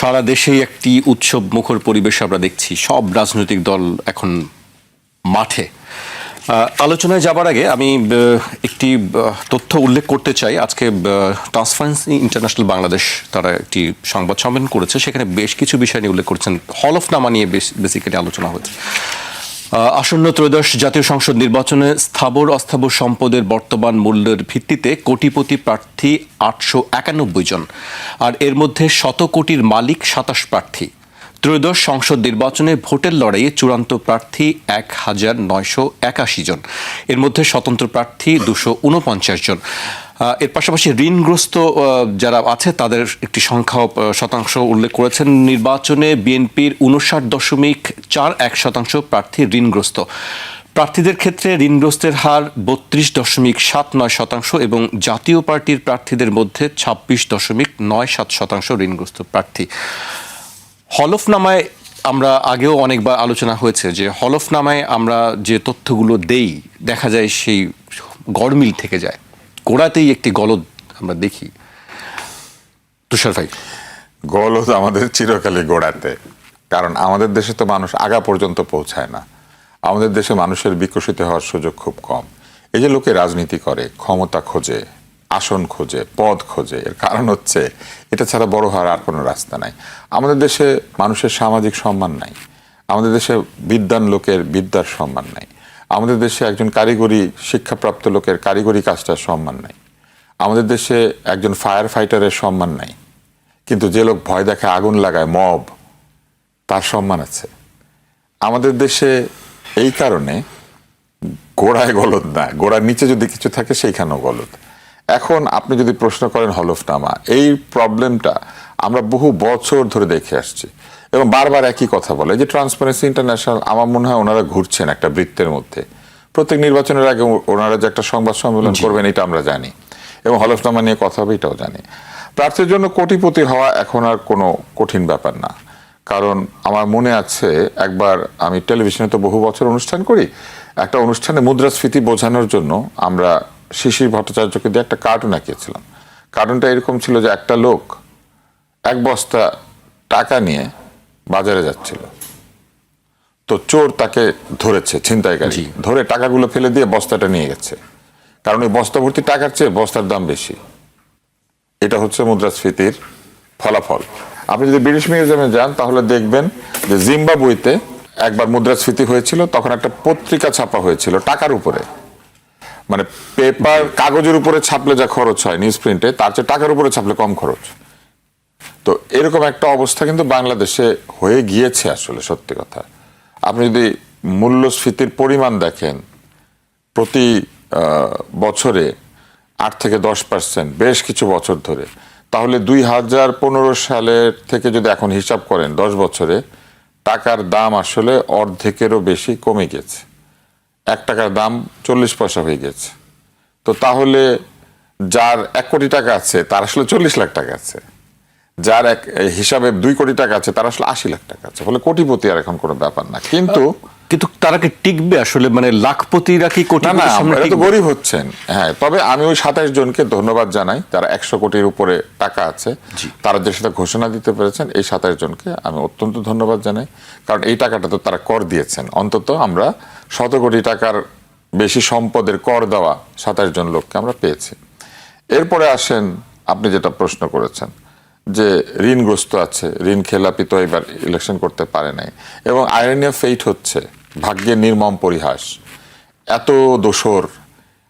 সারা দেশেই একটি উৎসব মুখর পরিবেশ আমরা দেখছি। সব রাজনৈতিক দল এখন মাঠে। আলোচনায় যাবার আগে আমি একটি তথ্য উল্লেখ করতে চাই। আজকে ট্রান্সপারেন্সি ইন্টারন্যাশনাল বাংলাদেশ তারা একটি সংবাদ সম্মেলন করেছে। সেখানে বেশ কিছু বিষয় নিয়ে উল্লেখ করেছেন। হলফনামা নিয়ে বেসিক্যালি আলোচনা হয়েছে। আসন্ন ত্রয়োদশ জাতীয় সংসদ নির্বাচনে স্থাবর অস্থাবর সম্পদের বর্তমান মূল্যের ভিত্তিতে কোটিপতি প্রার্থী আটশো একানব্বই জন। আর এর মধ্যে শত কোটির মালিক সাতাশ প্রার্থী। ত্রয়োদশ সংসদ নির্বাচনে ভোটের লড়াইয়ে চূড়ান্ত প্রার্থী এক হাজার নয়শো একাশি জন। এর মধ্যে স্বতন্ত্র প্রার্থী দুশো উনপঞ্চাশ জন। এর পাশাপাশি ঋণগ্রস্ত যারা আছে তাদের একটি সংখ্যা শতাংশ উল্লেখ করেছেন। নির্বাচনে বিএনপির উনষাট দশমিক চার এক শতাংশ প্রার্থী ঋণগ্রস্ত। প্রার্থীদের ক্ষেত্রে ঋণগ্রস্তের হার বত্রিশ দশমিক সাত নয় শতাংশ এবং জাতীয় পার্টির প্রার্থীদের মধ্যে ছাব্বিশ দশমিক নয় সাত শতাংশ ঋণগ্রস্ত প্রার্থী। হলফনামায় আমরা আগেও অনেকবার আলোচনা হয়েছে যে হলফনামায় আমরা যে তথ্যগুলো দেই, দেখা যায় সেই গড়মিল থেকে যায়। গোড়াতেই একটি গলদ আমরা দেখি। তুষার ভাই। গলদ আমাদের চিরকালই গোড়াতে, কারণ আমাদের দেশে তো মানুষ আগা পর্যন্ত পৌঁছায় না। আমাদের দেশে মানুষের বিকশিত হওয়ার সুযোগ খুব কম। এই যে লোকে রাজনীতি করে, ক্ষমতা খোঁজে আসন খোঁজে পদ খোঁজে। এর কারণ হচ্ছে, এটা ছাড়া বড় হওয়ার আর কোনো রাস্তা নাই। আমাদের দেশে মানুষের সামাজিক সম্মান নাই। আমাদের দেশে বিদ্যান লোকের বিদ্যার সম্মান নাই। আমাদের দেশে একজন কারিগরি, শিক্ষাপ্রাপ্ত লোকের কারিগরি কাজটার সম্মান নাই। আমাদের দেশে একজন ফায়ার ফাইটারের সম্মান নাই। কিন্তু যে লোক ভয় দেখায় আগুন লাগায়, মব, তার সম্মান আছে। আমাদের দেশে এই কারণে গোড়ায় গলদ না গোড়ার নিচে যদি কিছু থাকে, সেইখানেও গলদ। এখন আপনি যদি প্রশ্ন করেন হলফনামা এই প্রবলেমটা আমরা বহু বছর ধরে দেখে আসছি। এবং বারবার একই কথা বলে যে ট্রান্সপারেন্সি ইন্টারন্যাশনাল আমার মনে হয় ওনারা ঘুরছেন একটা বৃত্তের মধ্যে। প্রত্যেক নির্বাচনের আগে ওনারা যে একটা সংবাদ সম্মেলন করবেন এটা আমরা জানি। এবং হলফনামা নিয়ে কথা হবে এটাও জানি। প্রার্থীর জন্য কোটিপতি হওয়া এখন আর কোনো কঠিন ব্যাপার না। কারণ আমার মনে আছে একবার আমি টেলিভিশনে তো বহু বছর অনুষ্ঠান করি একটা অনুষ্ঠানে মুদ্রাস্ফীতি বোঝানোর জন্য আমরা শিশির ভট্টাচার্যকে দিয়ে একটা কার্টুন আঁকিয়েছিলাম। কার্টুনটা এরকম ছিল যে একটা লোক এক বস্তা টাকা নিয়ে বাজারে যাচ্ছিল। তো চোর তাকে ধরেছে ছিনতাইকারী। ধরে টাকাগুলো ফেলে দিয়ে বস্তাটা নিয়ে গেছে। কারণ ওই বস্তা ভর্তি টাকার চেয়ে বস্তার দাম বেশি। এটা হচ্ছে মুদ্রাস্ফীতির ফলাফল। আপনি যদি ব্রিটিশ মিউজিয়ামে যান তাহলে দেখবেন যে জিম্বাবুইতে একবার মুদ্রাস্ফীতি হয়েছিল তখন একটা পত্রিকা ছাপা হয়েছিল টাকার উপরে। মানে পেপার কাগজের উপরে ছাপলে যা খরচ হয় নিউজ প্রিন্টে তার চেয়ে টাকার উপরে ছাপলে কম খরচ। তো এরকম একটা অবস্থা কিন্তু বাংলাদেশে হয়ে গিয়েছে আসলে, সত্যি কথা। আপনি যদি মূল্যস্ফীতির পরিমাণ দেখেন, প্রতি বছরে আট থেকে দশ পার্সেন্ট বেশ কিছু বছর ধরে, তাহলে দুই হাজার পনেরো সালের থেকে যদি এখন হিসাব করেন দশ বছরে, টাকার দাম আসলে অর্ধেকেরও বেশি কমে গেছে। এক টাকার দাম চল্লিশ পয়সা হয়ে গেছে। তো তাহলে যার এক কোটি টাকা আছে, তার আসলে চল্লিশ লাখ টাকা আছে। যার এক হিসাবে দুই কোটি টাকা আছে, তার আসলে আশি লাখ টাকা আছে। ফলে কোটিপতি আর এখন কোনো ব্যাপার না। কিন্তু কিন্তু তারা কি টিকবে আসলে? মানে লাখপতিরা কি কোটি না এরা তো গরিব হচ্ছেন। হ্যাঁ তবে আমি ওই সাতাশ জনকে ধন্যবাদ জানাই। তারা একশো কোটির উপরে টাকা আছে। তারা যে সেটা ঘোষণা দিতে পেরেছেন এই সাতাশ জনকে আমি অত্যন্ত ধন্যবাদ জানাই। কারণ এই টাকাটা তো তারা কর দিয়েছেন। অন্তত আমরা শত কোটি টাকার বেশি সম্পদের কর দেওয়া সাতাশ জন লোককে আমরা পেয়েছি। এরপরে আসেন আপনি যেটা প্রশ্ন করেছেন যে ঋণগ্রস্ত আছে ঋণ খেলাপি তো এবার ইলেকশন করতে পারে নাই। এবং আইরনিয়া ফেইট হচ্ছে। ভাগ্যের নির্মম পরিহাস। এত দোসর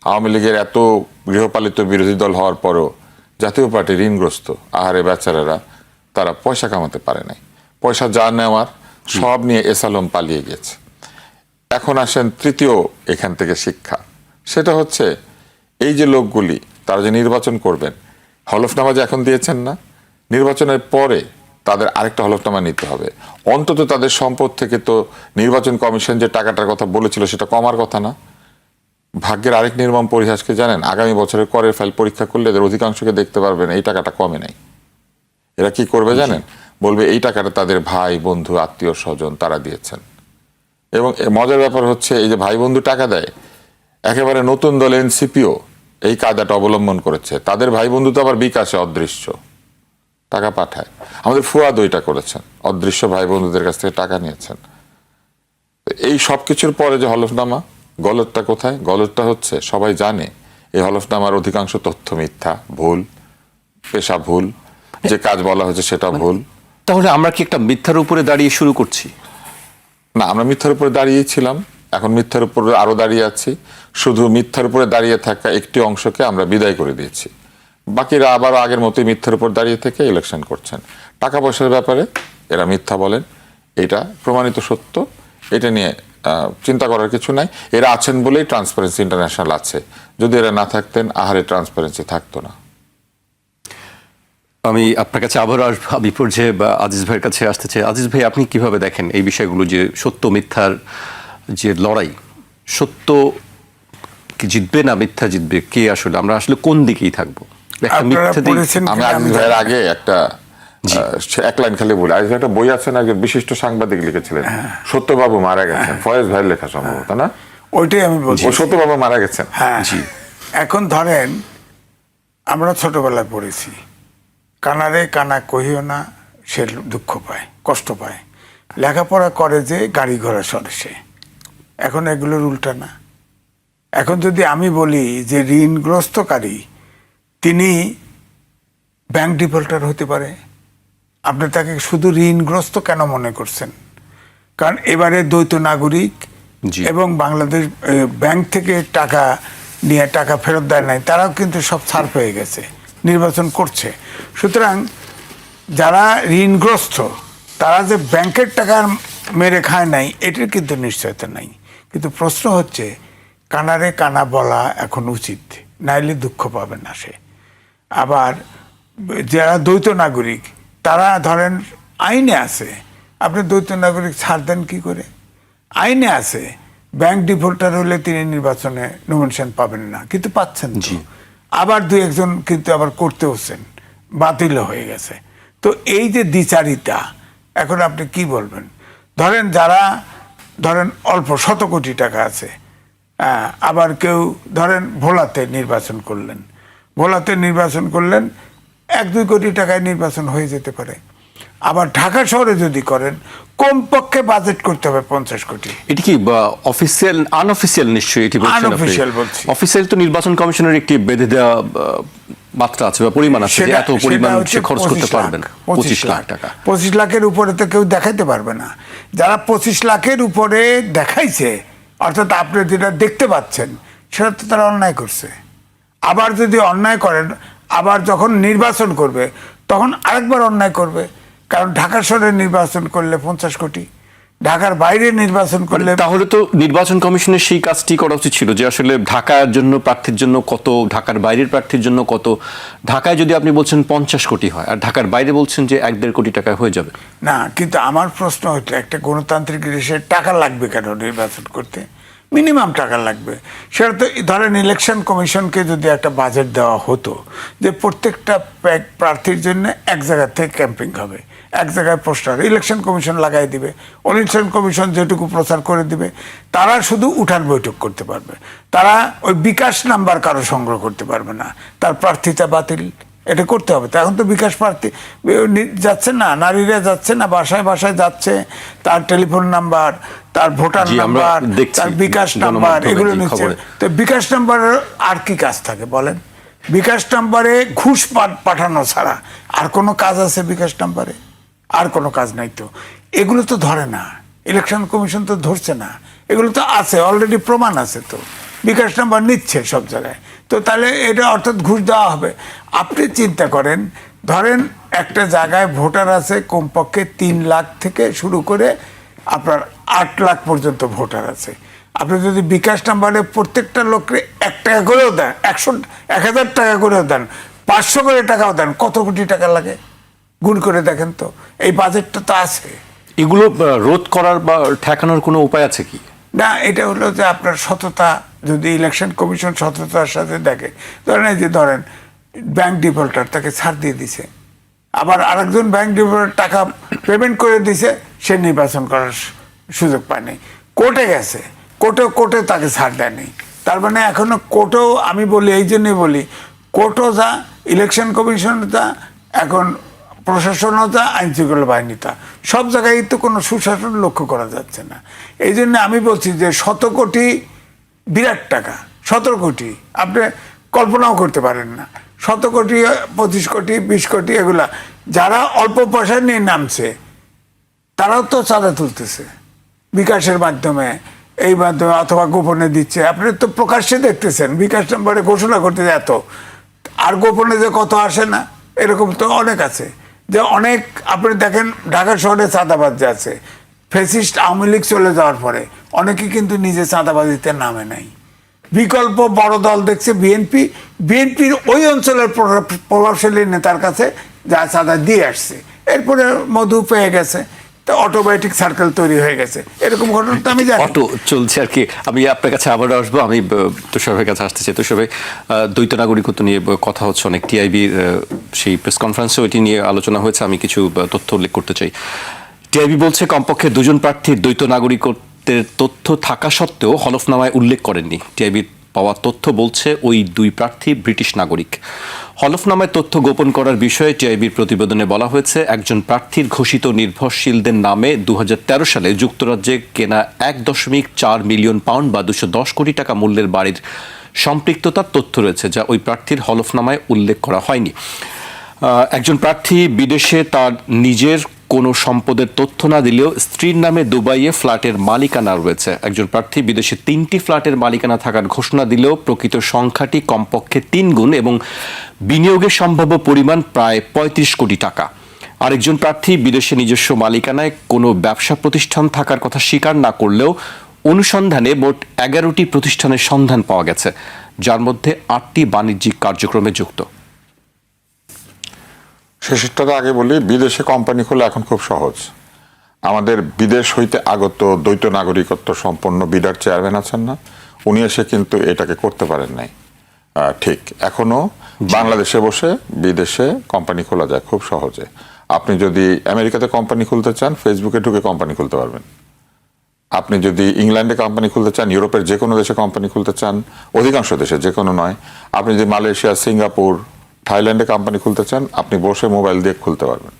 আওয়ামী লীগের এত গৃহপালিত বিরোধী দল হওয়ার পরও জাতীয় পার্টি ঋণগ্রস্ত। আহারে বেচারারা, তারা পয়সা কামাতে পারে নাই। পয়সা যা নেওয়ার, সব নিয়ে এসালম পালিয়ে গেছে। এখন আসেন তৃতীয় এখান থেকে শিক্ষা। সেটা হচ্ছে, এই যে লোকগুলি, তারা যে নির্বাচন করবেন হলফনামা যে এখন দিয়েছেন না। নির্বাচনের পরে তাদের আরেকটা হলফনামা নিতে হবে। অন্তত তাদের সম্পদ থেকে তো নির্বাচন কমিশন যে টাকাটার কথা বলেছিল সেটা কমার কথা না। ভাগ্যের আরেক নির্মম পরিহাসকে জানেন আগামী বছরের করের ফাইল পরীক্ষা করলে এদের অধিকাংশকে দেখতে পারবেন এই টাকাটা কমে নাই। এরা কি করবে জানেন? বলবে এই টাকাটা তাদের ভাই বন্ধু আত্মীয় স্বজন তারা দিয়েছেন। এবং মজার ব্যাপার হচ্ছে এই যে ভাই বন্ধু টাকা দেয় একেবারে নতুন দল এনসিপিও এই কায়দাটা অবলম্বন করেছে। তাদের ভাই বন্ধু তো আবার বিকাশে অদৃশ্য। টাকা পাঠায়। আমাদের ফুয়াদ ওইটা করেছেন অদৃশ্য ভাই বন্ধুদের কাছ থেকে টাকা নিয়েছেন। এই সব কিছুর পরে যে হলফনামা গলতটা কোথায়? গলতটা হচ্ছে সবাই জানে এই হলফনামার অধিকাংশ তথ্য মিথ্যা ভুল পেশা ভুল যে কাজ বলা হয়েছে সেটা ভুল। তাহলে আমরা কি একটা মিথ্যার উপরে দাঁড়িয়ে শুরু করছি? না আমরা মিথ্যার উপরে দাঁড়িয়ে ছিলাম এখন মিথ্যার উপরে আরও দাঁড়িয়ে আছি। শুধু মিথ্যার উপরে দাঁড়িয়ে থাকা একটি অংশকে আমরা বিদায় করে দিয়েছি। বাকিরা আবার আগের মতোই মিথ্যার উপর দাঁড়িয়ে থেকে ইলেকশন করছেন। টাকা পয়সার ব্যাপারে এরা মিথ্যা বলেন। এটা প্রমাণিত সত্য। এটা নিয়ে চিন্তা করার কিছু নাই। এরা আছেন বলেই ট্রান্সপারেন্সি ইন্টারন্যাশনাল আছে। যদি এরা না থাকতেন, আহারে ট্রান্সপারেন্সি থাকতো না। আমি আপনার কাছে আবারও আমি পর্যায়ে, বা আজিজ ভাইয়ের কাছে আসতে চাই। আজিজ ভাই, আপনি কীভাবে দেখেন এই বিষয়গুলো যে সত্য মিথ্যার যে লড়াই? সত্য কি জিতবে না মিথ্যা জিতবে? কে আসলে? আমরা আসলে কোন দিকেই থাকব? আমি আজিজ ভাইয়ের আগে একটা এক লাইন খালি বলি। আজিজ একটা বই আছে না একজন বিশিষ্ট সাংবাদিক লিখেছিলেন। সত্যবাবু মারা গেছেন। ফয়েজ ভাইয়ের লেখা সম্ভবত না? ওইটাই আমি বলছি। সত্যবাবু মারা গেছেন। হ্যাঁ। এখন ধরেন আমরা ছোটবেলায় পড়েছি। কানারে কানা কহিও না সে দুঃখ পায় কষ্ট পায়। লেখাপড়া করে যে গাড়ি ঘোড়া সরে সে। এখন এগুলোর উল্টা না। এখন যদি আমি বলি যে ঋণগ্রস্তকারী তিনি ব্যাংক ডিফল্টার হতে পারে। আপনি তাকে শুধু ঋণগ্রস্ত কেন মনে করছেন? কারণ এবারে দ্বৈত নাগরিক। এবং বাংলাদেশ ব্যাংক থেকে টাকা নিয়ে টাকা ফেরত দেয় নাই তারাও কিন্তু সব ছাড় পেয়ে গেছে নির্বাচন করছে। সুতরাং যারা ঋণগ্রস্ত তারা যে ব্যাংকের টাকা মেরে খায় নাই এটির কিন্তু নিশ্চয়তা নাই। কিন্তু প্রশ্ন হচ্ছে কানারে কানা বলা এখন উচিত নাইলে দুঃখ পাবে না সে। আবার যারা দ্বৈত নাগরিক তারা ধরেন আইনে আছে। আপনি দ্বৈত নাগরিক ছাড় দেন কী করে? আইনে আছে ব্যাংক ডিফল্টার হলে তিনি নির্বাচনে নমিনেশন পাবেন না কিন্তু পাচ্ছেন জি। আবার দু একজন কিন্তু আবার করতে হচ্ছেন বাতিল হয়ে গেছে। তো এই যে দ্বিচারিতা এখন আপনি কি বলবেন? ধরেন যারা ধরেন অল্প শত কোটি টাকা আছে আবার কেউ ধরেন ভোলাতে নির্বাচন করলেন ভোলাতে নির্বাচন করলেন এক দুই কোটি টাকায় নির্বাচন হয়ে যেতে পারে। আবার ঢাকা শহরে যদি করেন কমপক্ষে বাজেট করতে হবে পঞ্চাশ কোটি। এটি কি অফিসিয়াল আনঅফিসিয়াল নিশ্চয়ই এটি Unofficial বলছি। অফিসিয়াল তো নির্বাচন কমিশনের একটি বেঁধে দেওয়া মাত্রা আছে বা পরিমাণ আছে যে এত পরিমাণ হচ্ছে খরচ করতে পারবেন পঁচিশ লাখ টাকা। পঁচিশ লাখের উপরে তো কেউ দেখাইতে পারবে না। যারা পঁচিশ লাখের উপরে দেখাইছে অর্থাৎ আপনি যেটা দেখতে পাচ্ছেন সেটা তো তারা অন্যায় করছে। আবার যদি অন্যায় করেন আবার যখন নির্বাচন করবে তখন আরেকবার অন্যায় করবে। কারণ ঢাকা শহরে নির্বাচন করলে পঞ্চাশ কোটি ঢাকার বাইরে নির্বাচন করলে তাহলে তো নির্বাচন কমিশনের সেই কাজটি করা উচিত ছিল যে আসলে ঢাকার জন্য প্রার্থীর জন্য কত ঢাকার বাইরের প্রার্থীর জন্য কত। ঢাকায় যদি আপনি বলছেন পঞ্চাশ কোটি হয় আর ঢাকার বাইরে বলছেন যে এক দেড় কোটি টাকা হয়ে যাবে। না কিন্তু আমার প্রশ্ন হচ্ছে একটা গণতান্ত্রিক দেশে টাকা লাগবে কেন নির্বাচন করতে? মিনিমাম টাকা লাগবে। সেটা তো ধরেন ইলেকশন কমিশনকে যদি একটা বাজেট দেওয়া হতো, যে প্রত্যেকটা প্রার্থীর জন্য এক জায়গা থেকে ক্যাম্পিং হবে, এক জায়গায় পোস্টার ইলেকশন কমিশন লাগাই দিবে ইলেকশন কমিশন যেটুকু প্রচার করে দিবে, তারা শুধু উঠান বৈঠক করতে পারবে। তারা ওই বিকাশ নাম্বার কারও সংগ্রহ করতে পারবে না, তার প্রার্থিতা বাতিল। এটা করতে হবে। তো এখন তো বিকাশ প্রার্থী। যাচ্ছে না নারীরা যাচ্ছে না বাসায় বাসায় যাচ্ছে তার টেলিফোন নাম্বার তার ভোটার নাম্বার তার বিকাশ নাম্বার এগুলো নিচ্ছে। তো বিকাশ নাম্বারের আর কি কাজ থাকে বলেন? বিকাশ নাম্বারে ঘুষ পাঠানো ছাড়া আর কোনো কাজ আছে বিকাশ নাম্বারে? আর কোনো কাজ নাই তো। এগুলো তো ধরে না। ইলেকশন কমিশন তো ধরছে না। এগুলো তো আছে অলরেডি প্রমাণ আছে তো। বিকাশ নাম্বার নিচ্ছে সব জায়গায়। তো তাহলে এটা অর্থাৎ ঘুষ দেওয়া হবে। আপনি চিন্তা করেন ধরেন একটা জায়গায় ভোটার আছে কমপক্ষে তিন লাখ থেকে শুরু করে আপনার আট লাখ পর্যন্ত ভোটার আছে। আপনি যদি বিকাশ নাম্বারে প্রত্যেকটা লোককে এক টাকা করেও দেন একশো এক হাজার টাকা করেও দেন পাঁচশো করে টাকাও দেন কত কোটি টাকা লাগে? গুণ করে দেখেন তো এই বাজেটটা তো আছে। এগুলো রোধ করার বা ঠেকানোর কোনো উপায় আছে কি? না এটা হলো যে আপনার সততা যদি ইলেকশন কমিশন সততার সাথে দেখে ধরেন এই যে ধরেন ব্যাংক ডিফল্টার তাকে ছাড় দিয়ে দিছে। আবার আরেকজন ব্যাংক ডিফল্টার টাকা পেমেন্ট করে দিছে, সে নির্বাচন করার সুযোগ পায়নি। কোর্টে গেছে কোর্টে কোর্টে তাকে ছাড় দেয়নি। তার মানে এখনও কোর্টেও আমি বলি, এই জন্যই বলি, কোর্টও যা ইলেকশন কমিশন যা এখন প্রশাসনতা আইন শৃঙ্খলা বাহিনীতা সব জায়গায় তো কোনো সুশাসন লক্ষ্য করা যাচ্ছে না। এই জন্য আমি বলছি যে শত কোটি বিরাট টাকা, সতেরো কোটি, আপনি কল্পনাও করতে পারেন না। শত কোটি, পঁচিশ কোটি, বিশ কোটি এগুলা। যারা অল্প পয়সা নিয়ে নামছে, তারাও তো চাঁদা তুলতেছে। বিকাশের মাধ্যমে, এই মাধ্যমে অথবা গোপনে দিচ্ছে। আপনি তো প্রকাশ্যে দেখতেছেন, বিকাশ নম্বরে ঘোষণা করতে এত। আর গোপনে যে কত আসে না, এরকম তো অনেক আছে। যে অনেক, আপনি দেখেন, ঢাকা শহরে চাঁদাবাজ আছে। ফেসিস্ট আওয়ামী লীগ চলে যাওয়ার পরে, অনেকে কিন্তু নিজে চাঁদাবাজিতে নামে নাই। বিকল্প বড় দল দেখছে বিএনপি। বিএনপির ওই অঞ্চলের প্রভাবশালী নেতার কাছে যা চাঁদা দিয়ে আসছে। এরপরে মধু পেয়ে গেছে। অটোমেটিক সার্কেল তৈরি হয়ে গেছে। এরকম ঘটনা আমি জানি। অটো চলছে আর কি। আমি আপনার কাছে আবারও আসব। আমি তুষারের কাছে আসতে চাই। তুষার দ্বৈত নাগরিকত্ব নিয়ে কথা হচ্ছে অনেক। টিআইবির সেই প্রেস কনফারেন্সে ওইটি নিয়ে আলোচনা হয়েছে। আমি কিছু তথ্য উল্লেখ করতে চাই। টিআইবি বলছে, কমপক্ষে দুজন প্রার্থীর দ্বৈত নাগরিকত্বের তথ্য থাকা সত্ত্বেও হলফনামায় উল্লেখ করেননি। টিআইবির পাওয়া তথ্য বলছে, ওই দুই প্রার্থী ব্রিটিশ নাগরিক। হলফনামায় তথ্য গোপন করার বিষয়ে টিআইবির প্রতিবেদনে বলা হয়েছে, একজন প্রার্থীর ঘোষিত নির্ভরশীলদের নামে দু হাজার তেরো সালে যুক্তরাজ্যে কেনা এক দশমিক চার মিলিয়ন পাউন্ড বা দুশো দশ কোটি টাকা মূল্যের বাড়ির সম্পৃক্ততার তথ্য রয়েছে, যা ওই প্রার্থীর হলফনামায় উল্লেখ করা হয়নি। একজন প্রার্থী বিদেশে তার নিজের কোনো সম্পদের তথ্য না দিলেও স্ত্রীর নামে দুবাইয়ে ফ্ল্যাটের মালিকানা রয়েছে। একজন প্রার্থী বিদেশে তিনটি ফ্ল্যাটের মালিকানা থাকার ঘোষণা দিলেও প্রকৃত সংখ্যাটি কমপক্ষে তিন গুণ এবং বিনিয়োগের সম্ভাব্য পরিমাণ প্রায় পঁয়ত্রিশ কোটি টাকা। আরেকজন প্রার্থী বিদেশে নিজস্ব মালিকানায় কোনো ব্যবসা প্রতিষ্ঠান থাকার কথা স্বীকার না করলেও অনুসন্ধানে মোট এগারোটি প্রতিষ্ঠানের সন্ধান পাওয়া গেছে, যার মধ্যে আটটি বাণিজ্যিক কার্যক্রমে যুক্ত। শেষেরটা তো আগে বলি বিদেশে কোম্পানি খোলা এখন খুব সহজ। আমাদের বিদেশ হইতে আগত দ্বৈত নাগরিকত্ব সম্পন্ন বিডার চেয়ারম্যান আছেন না। উনি এসে কিন্তু এটাকে করতে পারেন নাই। ঠিক। এখনও বাংলাদেশে বসে বিদেশে কোম্পানি খোলা যায় খুব সহজে। আপনি যদি আমেরিকাতে কোম্পানি খুলতে চান ফেসবুকে ঢুকে কোম্পানি খুলতে পারবেন। আপনি যদি ইংল্যান্ডে কোম্পানি খুলতে চান ইউরোপের যে কোনো দেশে কোম্পানি খুলতে চান অধিকাংশ দেশে যে কোনো নয়। আপনি যদি মালয়েশিয়া সিঙ্গাপুর থাইল্যান্ডে কোম্পানি খুলতে চান আপনি বসে মোবাইল দিয়ে খুলতে পারবেন।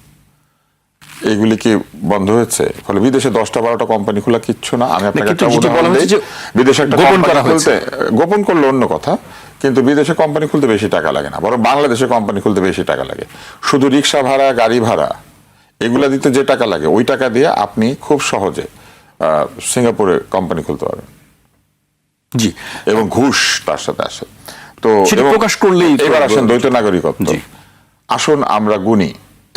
এগুলি কি বন্ধ হয়েছে? ফলে বিদেশে দশটা বারোটা কোম্পানি খোলা কিচ্ছু না। আমি আপনাকে একটা উদাহরণ দিই। বিদেশে একটা গোপন করা। খুলতে গোপন করলে অন্য কথা কিন্তু বিদেশে কোম্পানি খুলতে বেশি টাকা লাগে না বরং বাংলাদেশে কোম্পানি খুলতে বেশি টাকা লাগে। শুধু রিক্সা ভাড়া গাড়ি ভাড়া এগুলা দিতে যে টাকা লাগে ওই টাকা দিয়ে আপনি খুব সহজে আহ, সিঙ্গাপুরে কোম্পানি খুলতে পারবেন। জি। এবং ঘুষ তার সাথে আসে। তো প্রকাশ করলেই এবার আসেন দ্বৈত নাগরিকত্ব। আসুন আমরা গুনি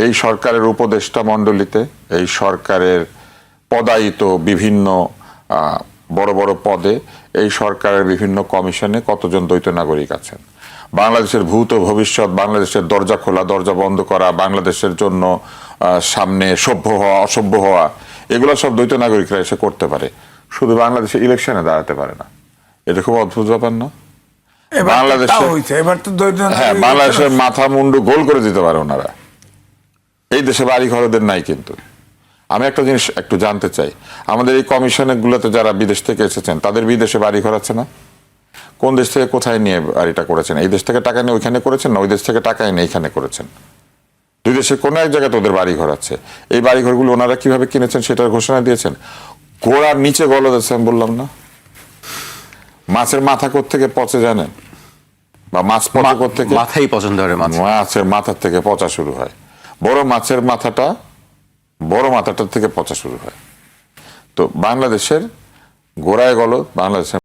এই সরকারের উপদেষ্টা মণ্ডলীতে এই সরকারের পদায়িত বিভিন্ন বড় বড় পদে এই সরকারের বিভিন্ন কমিশনে কতজন দ্বৈত নাগরিক আছেন? বাংলাদেশের ভূত ভবিষ্যৎ বাংলাদেশের দরজা খোলা দরজা বন্ধ করা বাংলাদেশের জন্য সামনে সভ্য হওয়া অসভ্য হওয়া এগুলো সব দ্বৈত নাগরিকরা এসে করতে পারে। শুধু বাংলাদেশে ইলেকশনে দাঁড়াতে পারে না। এটা খুব অদ্ভুত ব্যাপার না। বাংলাদেশে- এবার তো হ্যাঁ বাংলাদেশের মাথা মুন্ডু গোল করে দিতে পারে ওনারা। এই দেশে বাড়ি ঘরদের নাই কিন্তু। আমি একটা জিনিস একটু জানতে চাই। আমাদের এই কমিশনে গুলোতে যারা বিদেশ থেকে এসেছেন তাদের বিদেশে বাড়ি ঘর আছে না? কোন দেশ থেকে কোথায় নিয়ে বাড়িটা করেছেন? এই দেশ থেকে টাকা নিয়ে ওইখানে করেছেন না? ওই দেশ থেকে টাকা এনে এইখানে করেছেন? দুই দেশের কোনো এক জায়গায় ওদের বাড়ি ঘর আছে। এই বাড়ি ঘরগুলো ওনারা কীভাবে কিনেছেন সেটার ঘোষণা দিয়েছেন? গোড়ার নিচে গলদ আছে আমি বললাম না? মাছের মাথা থেকে পচে জানেন? বা মাছ পচে থেকে মাথাই পছন্দ করে মাছ। মাছের মাথার থেকে পচা শুরু হয়। বড় মাছের মাথাটা বড় মাথাটার থেকে পচা শুরু হয়। তো বাংলাদেশের গোড়ায় গল বাংলাদেশের